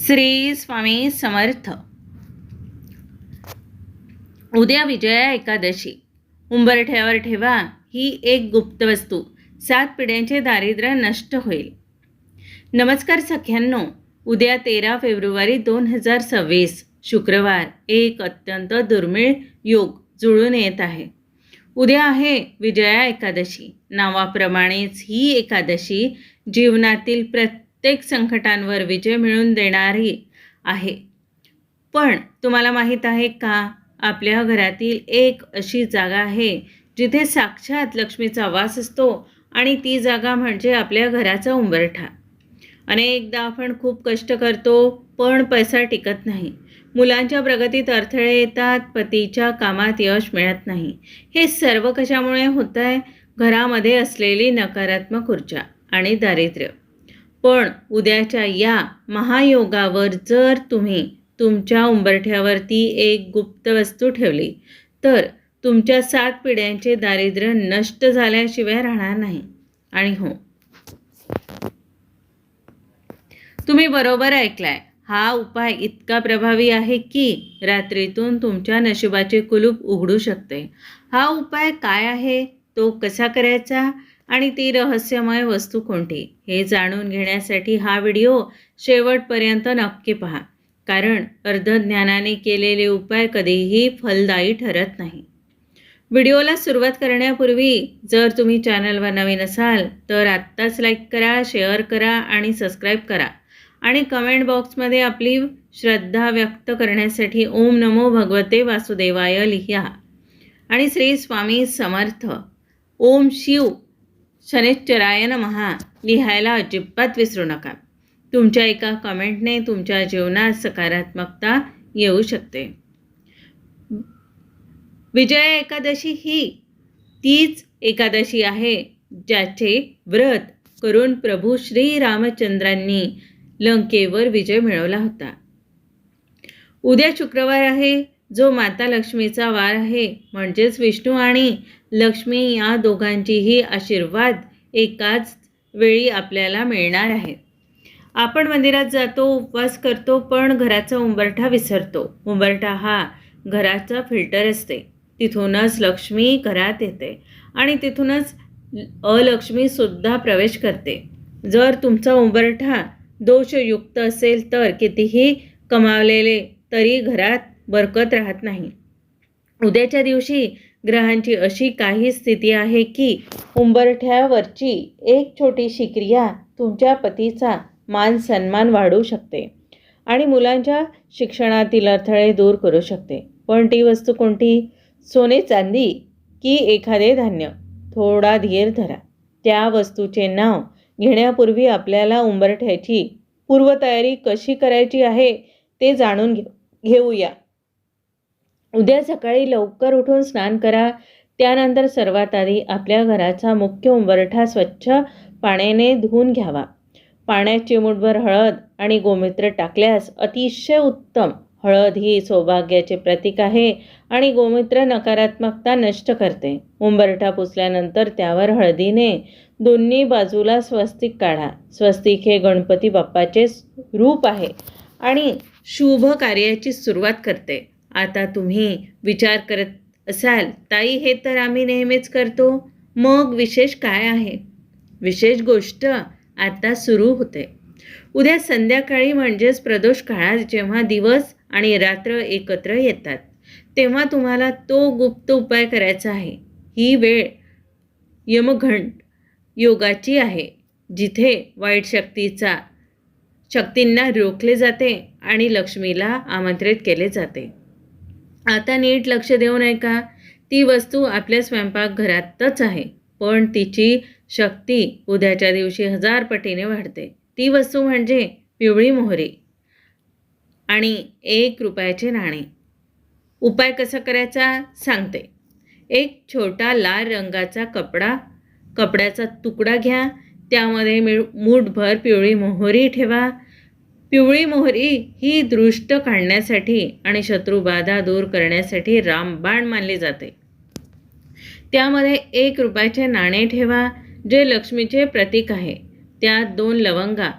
श्री स्वामी समर्थ. उद्या विजया एकादशी. उंबरठ्यावर ठेवा ही एक गुप्त वस्तू. सात पिढ्यांचे दारिद्र्य नष्ट होईल. नमस्कार सख्यांनो उद्या तेरा फेब्रुवारी दोन हजार सव्वीस. शुक्रवार एक अत्यंत दुर्मिळ योग जुळून येत आहे. उद्या आहे विजया एकादशी. नावाप्रमाणेच ही एकादशी जीवनातील प्रत्येक प्रत्येक संकटांवर विजय मिळवून देणारी आहे. पण तुम्हाला माहीत आहे का? आपल्या घरातील एक अशी जागा आहे जिथे साक्षात लक्ष्मीचा वास असतो आणि ती जागा म्हणजे आपल्या घराचा उंबरठा. अनेकदा आपण खूप कष्ट करतो पण पैसा टिकत नाही. मुलांच्या प्रगतीत अडथळे येतात पतीच्या कामात यश मिळत नाही. हे सर्व कशामुळे होत आहे घरामध्ये असलेली नकारात्मक ऊर्जा आणि दारिद्र्य. पण उद्याच्या या महायोगावर जर तुम्ही तुमच्या उंबरठ्यावरती एक गुप्त वस्तू ठेवली तर तुमच्या सात पिढ्यांचे दारिद्र्य नष्ट झाल्याशिवाय राहणार नाही. आणि हो. तुम्ही बरोबर ऐकलाय. हा उपाय इतका प्रभावी आहे की रात्रीतून तुमच्या नशिबाचे कुलूप उघडू शकते. हा उपाय काय आहे? तो कसा करायचा? आणि ती रहस्यमय वस्तू कोणती? हे जाणून घेण्यासाठी हा व्हिडिओ शेवटपर्यंत नक्की पहा. कारण अर्धज्ञानाने केलेले उपाय कधीही फलदायी ठरत नाही. व्हिडिओला सुरुवात करण्यापूर्वी जर तुम्ही चॅनलवर नवीन असाल तर आत्ताच लाईक करा शेअर करा आणि सबस्क्राईब करा. आणि कमेंट बॉक्समध्ये आपली श्रद्धा व्यक्त करण्यासाठी ओम नमो भगवते वासुदेवाय लिहा. आणि श्री स्वामी समर्थ. ओम शिव. शनिश्चराय महा लिहायला अजिबात विसरू नका. तुमच्या एका कमेंटने तुमच्या जीवनात सकारात्मकता येऊ शकते. विजया एकादशी ही तीच एकादशी आहे ज्याचे व्रत करून प्रभू श्री रामचंद्रांनी लंकेवर विजय मिळवला होता. उद्या शुक्रवार आहे जो माता लक्ष्मीचा वार आहे म्हणजेच विष्णू आणि लक्ष्मी या दोघांचीही आशीर्वाद एकाच वेळी आपल्याला मिळणार आहे. आपण मंदिरात जातो उपवास करतो पण घराचा उंबरठा विसरतो. उंबरठा हा घराचा फिल्टर असते. तिथूनच लक्ष्मी घरात येते आणि तिथूनच अलक्ष्मीसुद्धा प्रवेश करते. जर तुमचा उंबरठा दोषयुक्त असेल तर कितीही कमावलेले तरी घरात बरकत राहत नाही. उद्याच्या दिवशी ग्रहांची अशी काही स्थिती आहे की उंबरठ्यावरची एक छोटीशी क्रिया तुमच्या पतीचा मान सन्मान वाढवू शकते आणि मुलांच्या शिक्षणातील अडथळे दूर करू शकते. पण ती वस्तू कोणती? सोने चांदी की एखादे धान्य. थोडा धीर धरा. त्या वस्तूचे नाव घेण्यापूर्वी आपल्याला उंबरठ्याची पूर्वतयारी कशी करायची आहे ते जाणून घे घेऊया. उद्या सकाळी लवकर उठून स्नान करा. त्यानंतर सर्वात आधी आपल्या घराचा मुख्य उंबरठा स्वच्छ पाण्याने धुवून घ्यावा. पाण्यात चिमूटभर हळद आणि गोमूत्र टाकल्यास अतिशय उत्तम. हळद ही सौभाग्याचे प्रतीक आहे आणि गोमूत्र नकारात्मकता नष्ट करते. उंबरठा पुसल्यानंतर त्यावर हळदीने दोन्ही बाजूला स्वस्तिक काढा. स्वस्तिक हे गणपती बाप्पाचे रूप आहे आणि शुभ कार्याची सुरुवात करते. आता तुम्ही विचार करत असाल ताई हे तर आम्ही नेहमीच करतो. मग विशेष काय आहे? विशेष गोष्ट आता सुरू होते. उद्या संध्याकाळी म्हणजेच प्रदोष काळात जेव्हा दिवस आणि रात्र एकत्र येतात तेव्हा तुम्हाला तो गुप्त उपाय करायचा आहे. ही वेळ यमघंट योगाची आहे जिथे वाईट शक्तीचा शक्तींना रोखले जाते आणि लक्ष्मीला आमंत्रित केले जाते. आता नीट लक्ष देऊ नये का ती वस्तू आपल्या स्वयंपाकघरातच आहे पण तिची शक्ती उद्याच्या दिवशी हजार पटीने वाढते. ती वस्तू म्हणजे पिवळी मोहरी आणि एक रुपयाचे नाणे. उपाय कसा करायचा? सांगते. एक छोटा लाल रंगाचा कपडा कपड्याचा तुकडा घ्या. त्यामध्ये मिळ मूठभर पिवळी मोहरी ठेवा. पिवळी मोहरी ही दृष्ट काढण्यासाठी आणि शत्रुबाधा दूर करण्यासाठी रामबाण मानली जाते. त्यामध्ये एक रुपयाचे नाणे ठेवा जे लक्ष्मीचे प्रतीक आहे. त्यात दोन लवंगा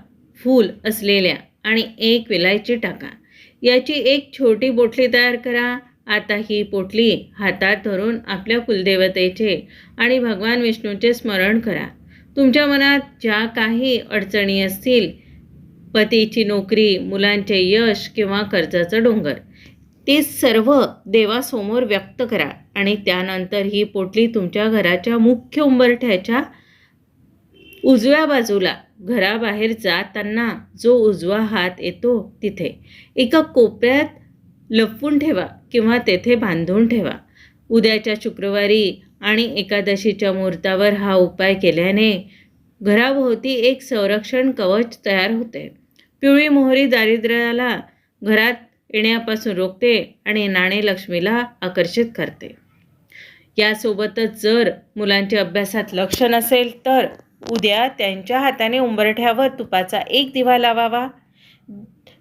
फूल असलेल्या आणि एक विलायची टाका. याची एक छोटी बोटली तयार करा. आता ही पोटली हातात धरून आपल्या कुलदेवतेचे आणि भगवान विष्णूचे स्मरण करा. तुमच्या मनात ज्या काही अडचणी असतील पतीची नोकरी मुलांचे यश किंवा कर्जाचं डोंगर. ते सर्व देवासमोर व्यक्त करा आणि त्यानंतर ही पोटली तुमच्या घराच्या मुख्य उंबरठ्याच्या उजव्या बाजूला घराबाहेर जाताना जो उजवा हात येतो तिथे. एका कोपऱ्यात लपवून ठेवा किंवा तेथे बांधून ठेवा. उद्याच्या शुक्रवारी आणि एकादशीच्या मुहूर्तावर हा उपाय केल्याने घराभोवती एक संरक्षण कवच तयार होते. पिवळी मोहरी दारिद्र्याला घरात येण्यापासून रोखते आणि नाणे लक्ष्मीला आकर्षित करते. यासोबतच जर मुलांच्या अभ्यासात लक्ष नसेल तर उद्या त्यांच्या हाताने उंबरठ्यावर तुपाचा एक दिवा लावावा.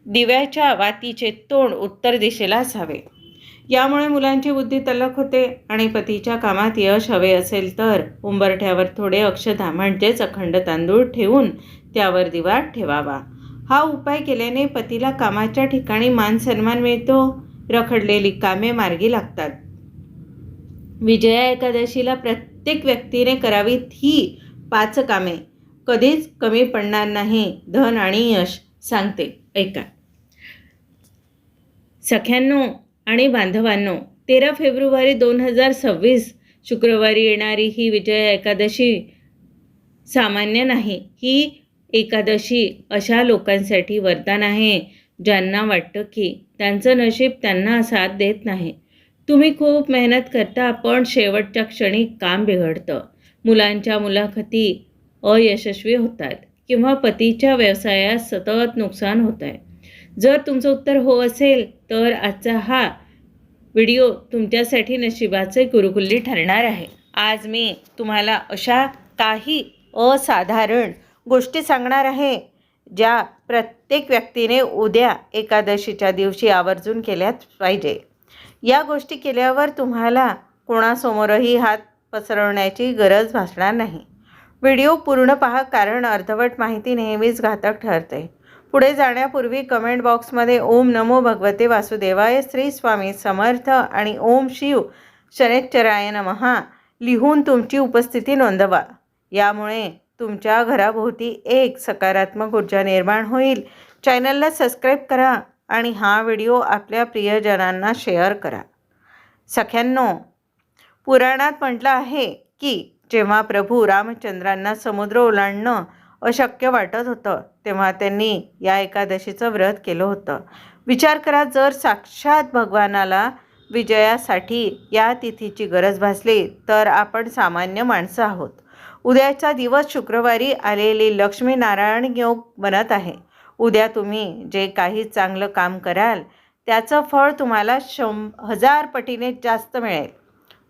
दिव्याच्या वातीचे तोंड उत्तर दिशेला असावे. यामुळे मुलांची बुद्धी तल्लख होते आणि पतीच्या कामात यश हवे असेल तर उंबरठ्यावर थोडे अक्षता म्हणजेच अखंड तांदूळ ठेवून त्यावर दिवा ठेवावा. हा उपाय केल्याने पतीला कामाच्या ठिकाणी मान सन्मान मिळतो रखडलेली कामे मार्गी लागतात. विजया एकादशीला प्रत्येक व्यक्तीने करावीत ही पाच कामे. कधीच कमी पडणार नाही धन आणि यश सांगते ऐका. सख्यांनो आणि बांधवांनो तेरा फेब्रुवारी दोन हजार सव्वीस शुक्रवारी येणारी ही विजया एकादशी सामान्य नाही ही एकादशी अशा लोकांसाठी वरदान आहे ज्यांना वाटतं की त्यांचं नशीब त्यांना साथ देत नाही. तुम्ही खूप मेहनत करता पण शेवटच्या क्षणी काम बिघडतं. मुलांच्या मुलाखती अयशस्वी होतात किंवा पतीच्या व्यवसायात सतत नुकसान होत आहे जर तुमचं उत्तर हो असेल तर आजचा हा व्हिडिओ तुमच्यासाठी नशिबाचे गुरुकुल्ली ठरणार आहे. आज मी तुम्हाला अशा काही असाधारण गोष्टी सांगणार आहे ज्या प्रत्येक व्यक्तीने उद्या एकादशीच्या दिवशी आवर्जून केल्याच पाहिजे. या गोष्टी केल्यावर तुम्हाला कोणासमोरही हात पसरवण्याची गरज भासणार नाही. व्हिडिओ पूर्ण पहा कारण अर्धवट माहिती नेहमीच घातक ठरते. पुढे जाण्यापूर्वी कमेंट बॉक्समध्ये ओम नमो भगवते वासुदेवाय श्री स्वामी समर्थ आणि ओम शिव शनेश्चराय नमहा लिहून तुमची उपस्थिती नोंदवा. यामुळे तुमच्या घराभोवती एक सकारात्मक ऊर्जा निर्माण होईल. चॅनलला सबस्क्राईब करा आणि हा व्हिडिओ आपल्या प्रियजनांना शेअर करा. सख्यांनो पुराणात म्हटलं आहे की जेव्हा प्रभू रामचंद्रांना समुद्र ओलांडणं अशक्य वाटत होतं तेव्हा त्यांनी या एकादशीचं व्रत केलं होतं. विचार करा जर साक्षात भगवानाला विजयासाठी या तिथीची गरज भासली तर आपण सामान्य माणसं आहोत. उद्याचा दिवस शुक्रवारी आलेली लक्ष्मीनारायण योग बनत आहे. उद्या तुम्ही जे काही चांगलं काम कराल त्याचं फळ तुम्हाला शं हजार पटीने जास्त मिळेल.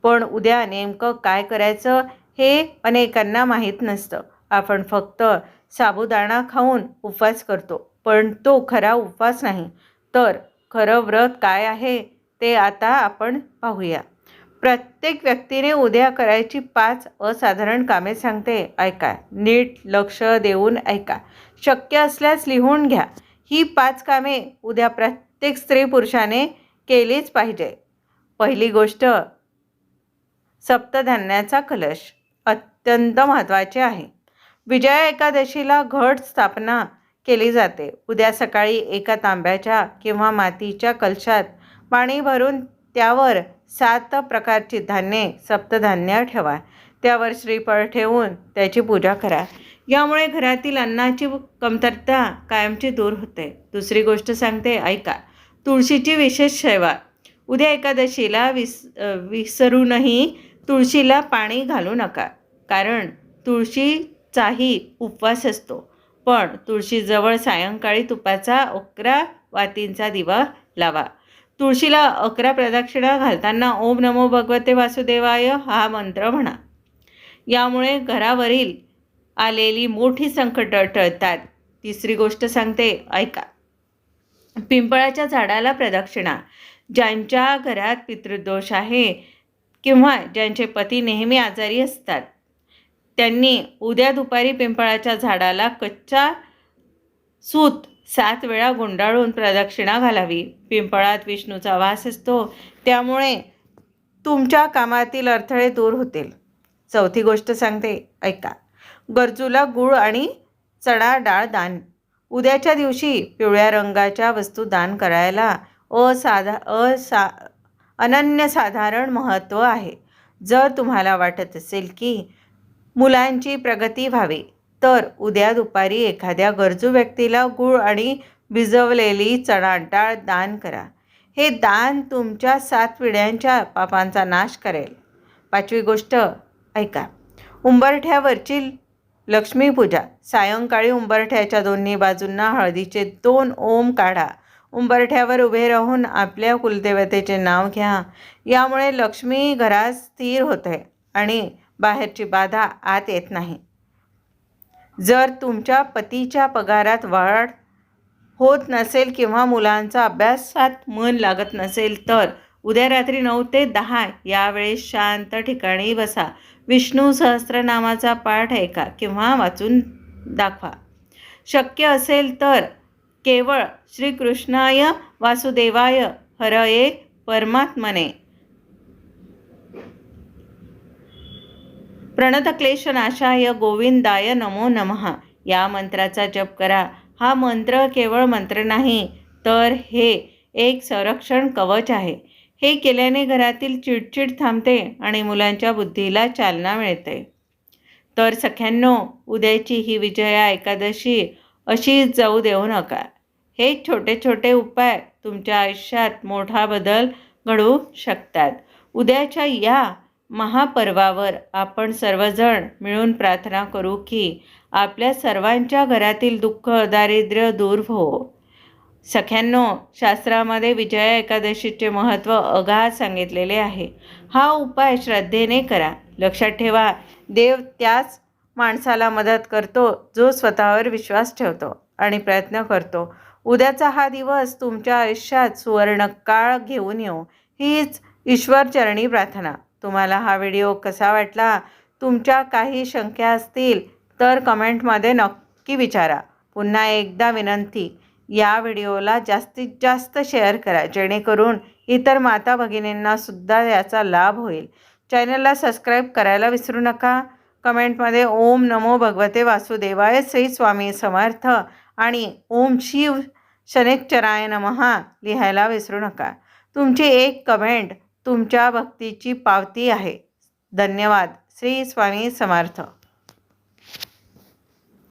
पण उद्या नेमकं काय करायचं हे अनेकांना माहीत नसतं. आपण फक्त साबुदाणा खाऊन उपवास करतो पण तो खरा उपवास नाही. तर खरं व्रत काय आहे ते आता आपण पाहूया. प्रत्येक व्यक्तीने उद्या करायची पाच असाधारण कामे सांगते. ऐका. नीट लक्ष देऊन ऐका. शक्य असल्यास लिहून घ्या. ही पाच कामे उद्या प्रत्येक स्त्री पुरुषाने केलीच पाहिजे. पहिली गोष्ट सप्तधान्याचा कलश अत्यंत महत्त्वाचे आहे. विजया एकादशीला घट स्थापना केली जाते. उद्या सकाळी एका तांब्याच्या किंवा मातीच्या कलशात पाणी भरून त्यावर सात प्रकारची धान्ये सप्तधान्य ठेवा. त्यावर श्रीफळ ठेवून त्याची पूजा करा. यामुळे घरातील अन्नाची कमतरता कायमची दूर होते. दुसरी गोष्ट सांगते ऐका. तुळशीची विशेष सेवा. उद्या एकादशीला विस विसरूनही तुळशीला पाणी घालू नका. कारण तुळशीचाही उपवास असतो. पण तुळशीजवळ सायंकाळी तुपाचा अकरा वातींचा दिवा लावा. तुळशीला अकरा प्रदक्षिणा घालताना ओम नमो भगवते वासुदेवाय हा मंत्र म्हणा. यामुळे घरावरील आलेली मोठी संकटं टळतात. तिसरी गोष्ट सांगते ऐका. पिंपळाच्या झाडाला प्रदक्षिणा. ज्यांच्या घरात पितृदोष आहे किंवा ज्यांचे पती नेहमी आजारी असतात त्यांनी उद्या दुपारी पिंपळाच्या झाडाला कच्चा सूत सात वेळा गुंडाळून प्रदक्षिणा घालावी. पिंपळात विष्णूचा वास असतो त्यामुळे तुमच्या कामातील अडथळे दूर होतील. चौथी गोष्ट सांगते ऐका. गरजूला गूळ आणि चणा डाळ दान. उद्याच्या दिवशी पिवळ्या रंगाच्या वस्तू दान करायला असाधा असा अनन्यसाधारण महत्त्व आहे. जर तुम्हाला वाटत असेल की मुलांची प्रगती व्हावी तर उद्या दुपारी एखाद्या गरजू व्यक्तीला गूळ आणि भिजवलेली चणा डाळ दान करा. हे दान तुमच्या सात पिढ्यांच्या पापांचा नाश करेल. पाचवी गोष्ट ऐका. उंबरठ्यावरची लक्ष्मीपूजा सायंकाळी उंबरठ्याच्या दोन्ही बाजूंना हळदीचे दोन ओम काढा. उंबरठ्यावर उभे राहून आपल्या कुलदेवतेचे नाव घ्या. यामुळे लक्ष्मी घरात स्थिर होते आणि बाहेरची बाधा आत येत नाही. जर तुमच्या पतीच्या पगारात वाढ होत नसेल किंवा मुलांचा अभ्यासात मन लागत नसेल तर उद्या रात्री नऊ ते दहा यावेळेस शांत ठिकाणी बसा. विष्णू सहस्त्रनामाचा पाठ ऐका किंवा वाचून दाखवा. शक्य असेल तर केवळ श्रीकृष्णाय वासुदेवाय हरये परमात्मने. प्रणतक्लेशनाशाय गोविंदाय नमो नमः. या मंत्राचा जप करा. हा मंत्र केवळ मंत्र नाही तर हे एक संरक्षण कवच आहे. हे केल्याने घरातील चिडचिड थांबते आणि मुलांच्या बुद्धीला चालना मिळते. तर सख्यांनो उद्याची ही विजया एकादशी अशी जाऊ देऊ नका. हे छोटे छोटे उपाय तुमच्या आयुष्यात मोठा बदल घडवू शकतात. उद्याच्या या महापर्वावर आपण सर्वजण मिळून प्रार्थना करू की आपल्या सर्वांच्या घरातील दुःख दारिद्र्य दूर हो. सख्यांनो शास्त्रामध्ये विजया एकादशीचे महत्त्व अगाध सांगितलेले आहे. हा उपाय श्रद्धेने करा. लक्षात ठेवा देव त्याच माणसाला मदत करतो जो स्वतःवर विश्वास ठेवतो आणि प्रयत्न करतो. उद्याचा हा दिवस तुमच्या आयुष्यात सुवर्णकाळ घेऊन येऊ हीच ईश्वरचरणी प्रार्थना. तुम्हाला हा व्हिडिओ कसा वाटला? तुमच्या काही शंका असतील तर कमेंटमध्ये नक्की विचारा. पुन्हा एकदा विनंती या व्हिडिओला जास्तीत जास्त शेअर करा जेणेकरून इतर माता भगिनींनासुद्धा याचा लाभ होईल. चॅनलला सबस्क्राईब करायला विसरू नका. कमेंटमध्ये ओम नमो भगवते वासुदेवाय श्री स्वामी समर्थ आणि ओम शिव शनेश्चराय नमहा लिहायला विसरू नका. तुमची एक कमेंट तुमच्या भक्तीची पावती आहे. धन्यवाद. श्री स्वामी समर्थ.